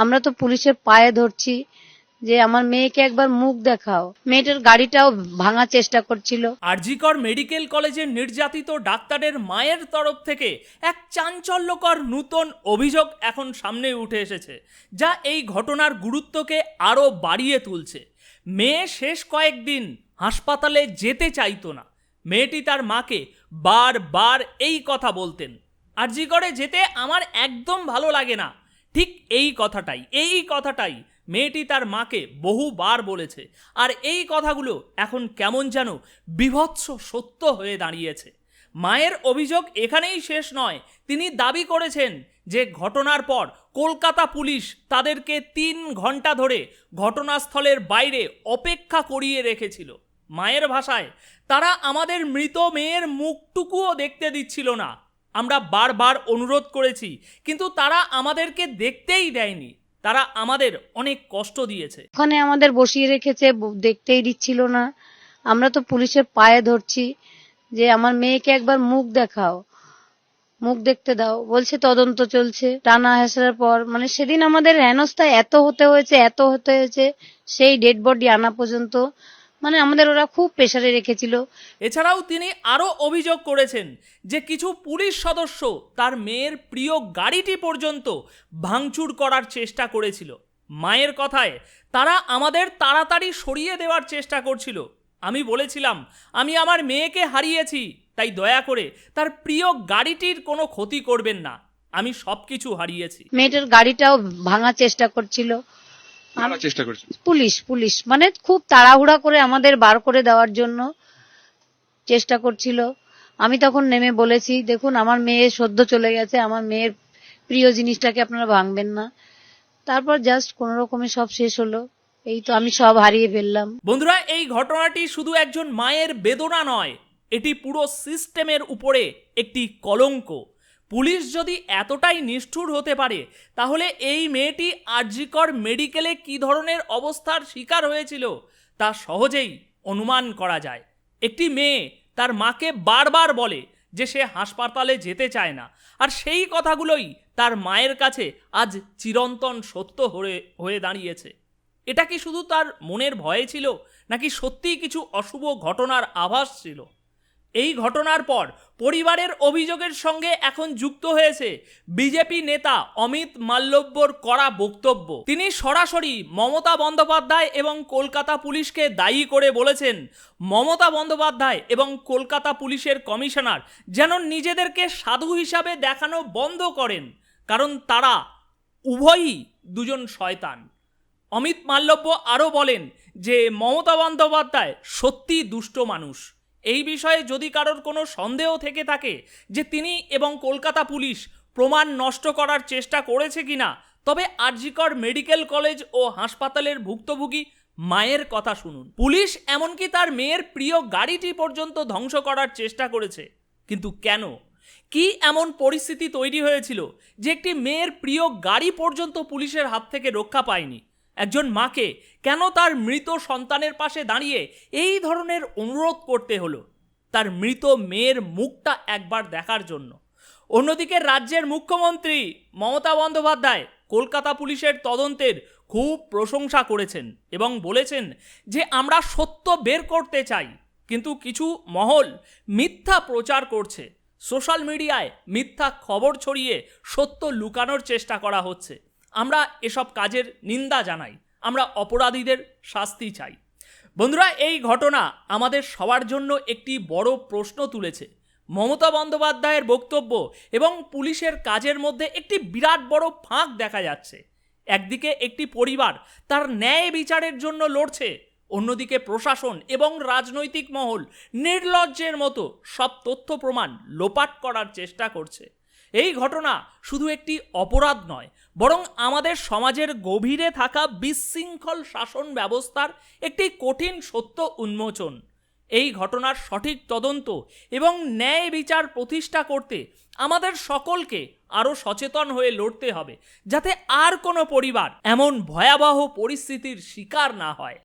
আমরা তো পুলিশের পায়ে ধরছি যে আমার মেয়েকে একবার মুখ দেখাও। মেয়েটার গাড়িটাও ভাঙার চেষ্টা করছিল। আরজিকর মেডিকেল কলেজের নির্যাতিত ডাক্তারের মায়ের তরফ থেকে এক চাঞ্চল্যকর নূতন অভিযোগ এখন সামনে উঠে এসেছে, যা এই ঘটনার গুরুত্বকে আরও বাড়িয়ে তুলছে। মেয়ে শেষ কয়েকদিন হাসপাতালে যেতে চাইতো না। মেয়েটি তার মাকে বারবার এই কথা বলতেন, আরজিকরে যেতে আমার একদম ভালো লাগে না। ঠিক এই কথাটাই এই কথাটাই মেয়েটি তার মাকে বহুবার বলেছে। আর এই কথাগুলো এখন কেমন যেন বিভৎস সত্য হয়ে দাঁড়িয়েছে। মায়ের অভিযোগ এখানেই শেষ নয়। তিনি দাবি করেছেন যে ঘটনার পর কলকাতা পুলিশ তাদেরকে তিন ঘণ্টা ধরে ঘটনাস্থলের বাইরে অপেক্ষা করিয়ে রেখেছিল। মায়ের ভাষায়, তারা আমাদের মৃত মেয়ের মুখটুকুও দেখতে দিচ্ছিল না। আমরা বারবার অনুরোধ করেছি, কিন্তু তারা আমাদেরকে দেখতেই দেয়নি। তারা আমাদের অনেক কষ্ট দিয়েছে। ওখানে আমাদের বসিয়ে রেখেছে দেখতেই দিচ্ছিল না। আমরা তো পুলিশের পায়ে ধরছি যে, আমার মেয়েকে একবার মুখ দেখাও। মুখ দেখতে দাও। বলছে, তদন্ত চলছে। টানা হেসড়ার পর মানে সেদিন আমাদের হেনস্থা এত হতে হয়েছে, এত হতে হয়েছে, সেই ডেড বডি আনা পর্যন্ত মানে আমাদের ওরা খুব প্রেশারে রেখেছিল। এছাড়াও তিনি আরও অভিযোগ করেছেন যে কিছু পুলিশ সদস্য তার মেয়ের প্রিয় গাড়িটি পর্যন্ত ভাঙচুর করার চেষ্টা করেছিল। মায়ের কথায় তারা আমাদের তাড়াতাড়ি সরিয়ে দেওয়ার চেষ্টা করছিল। আমি বলেছিলাম আমি আমার মেয়েকে হারিয়েছি তাই দয়া করে তার প্রিয় গাড়িটির কোনো ক্ষতি করবেন না। আমি সব কিছু হারিয়েছি। মেয়েটার গাড়িটাও ভাঙার চেষ্টা করছিল। চেষ্টা করছে। Police police. মানে খুব তাড়াহুড়া করে আমাদের বার করে দেওয়ার জন্য চেষ্টা করছিল। আমি তখন নেমে বলেছি দেখুন আমার মেয়ে সদ্য চলে গেছে। আমার মেয়ের প্রিয় জিনিসটাকে আপনারা ভাঙবেন না। তারপর জাস্ট কোন রকমে সব শেষ হলো। এই তো আমি সব হারিয়ে ফেললাম। বন্ধুরা এই ঘটনাটি শুধু একজন মায়ের বেদনা নয় এটি পুরো সিস্টেমের উপরে একটি কলঙ্ক। পুলিশ যদি এতটাই নিষ্ঠুর হতে পারে, তাহলে এই মেয়েটি আরজিকর মেডিকেলে কী ধরনের অবস্থার শিকার হয়েছিল তা সহজেই অনুমান করা যায়। একটি মেয়ে তার মাকে বারবার বলে যে সে হাসপাতালে যেতে চায় না, আর সেই কথাগুলোই তার মায়ের কাছে আজ চিরন্তন সত্য হয়ে হয়ে দাঁড়িয়েছে। এটা কি শুধু তার মনের ভয়ে ছিল, নাকি সত্যিই কিছু অশুভ ঘটনার আভাস ছিল? এই ঘটনার পর পরিবারের অভিযোগের সঙ্গে এখন যুক্ত হয়েছে বিজেপি নেতা অমিত মাল্লব্যর করা বক্তব্য। তিনি সরাসরি মমতা বন্দ্যোপাধ্যায় এবং কলকাতা পুলিশকে দায়ী করে বলেছেন, মমতা বন্দ্যোপাধ্যায় এবং কলকাতা পুলিশের কমিশনার যেন নিজেদেরকে সাধু হিসাবে দেখানো বন্ধ করেন, কারণ তারা উভয়ই দুজন শয়তান। অমিত মাল্লব্য আরও বলেন যে, মমতা বন্দ্যোপাধ্যায় সত্যি দুষ্ট মানুষ। এই বিষয়ে যদি কারোর কোনো সন্দেহ থেকে থাকে যে তিনি এবং কলকাতা পুলিশ প্রমাণ নষ্ট করার চেষ্টা করেছে কিনা, তবে আরজিকর মেডিকেল কলেজ ও হাসপাতালের ভুক্তভোগী মায়ের কথা শুনুন। পুলিশ এমনকি তার মেয়ের প্রিয় গাড়িটি পর্যন্ত ধ্বংস করার চেষ্টা করেছে, কিন্তু কেন? কি এমন পরিস্থিতি তৈরি হয়েছিল যে একটি মেয়ের প্রিয় গাড়ি পর্যন্ত পুলিশের হাত থেকে রক্ষা পায়নি? একজন মাকে কেন তার মৃত সন্তানের পাশে দাঁড়িয়ে এই ধরনের অনুরোধ করতে হলো? তার মৃত মেয়ের মুখটা একবার দেখার জন্য। অন্যদিকে রাজ্যের মুখ্যমন্ত্রী মমতা বন্দ্যোপাধ্যায় কলকাতা পুলিশের তদন্তের খুব প্রশংসা করেছেন এবং বলেছেন যে আমরা সত্য বের করতে চাই, কিন্তু কিছু মহল মিথ্যা প্রচার করছে। সোশ্যাল মিডিয়ায় মিথ্যা খবর ছড়িয়ে সত্য লুকানোর চেষ্টা করা হচ্ছে। আমরা এসব কাজের নিন্দা জানাই, আমরা অপরাধীদের শাস্তি চাই। বন্ধুরা, এই ঘটনা আমাদের সবার জন্য একটি বড় প্রশ্ন তুলেছে। মমতা বন্দ্যোপাধ্যায়ের বক্তব্য এবং পুলিশের কাজের মধ্যে একটি বিরাট বড় ফাঁক দেখা যাচ্ছে। একদিকে একটি পরিবার তার ন্যায় বিচারের জন্য লড়ছে, অন্যদিকে প্রশাসন এবং রাজনৈতিক মহল নির্লজ্জের মতো সব তথ্য প্রমাণ লোপাট করার চেষ্টা করছে। এই ঘটনা শুধু একটি অপরাধ নয়, বরং আমাদের সমাজের গভীরে থাকা বিশৃঙ্খল শাসন ব্যবস্থার একটি কঠিন সত্য উন্মোচন। এই ঘটনার সঠিক তদন্ত এবং ন্যায় বিচার প্রতিষ্ঠা করতে আমাদের সকলকে আরও সচেতন হয়ে লড়তে হবে, যাতে আর কোনো পরিবার এমন ভয়াবহ পরিস্থিতির শিকার না হয়।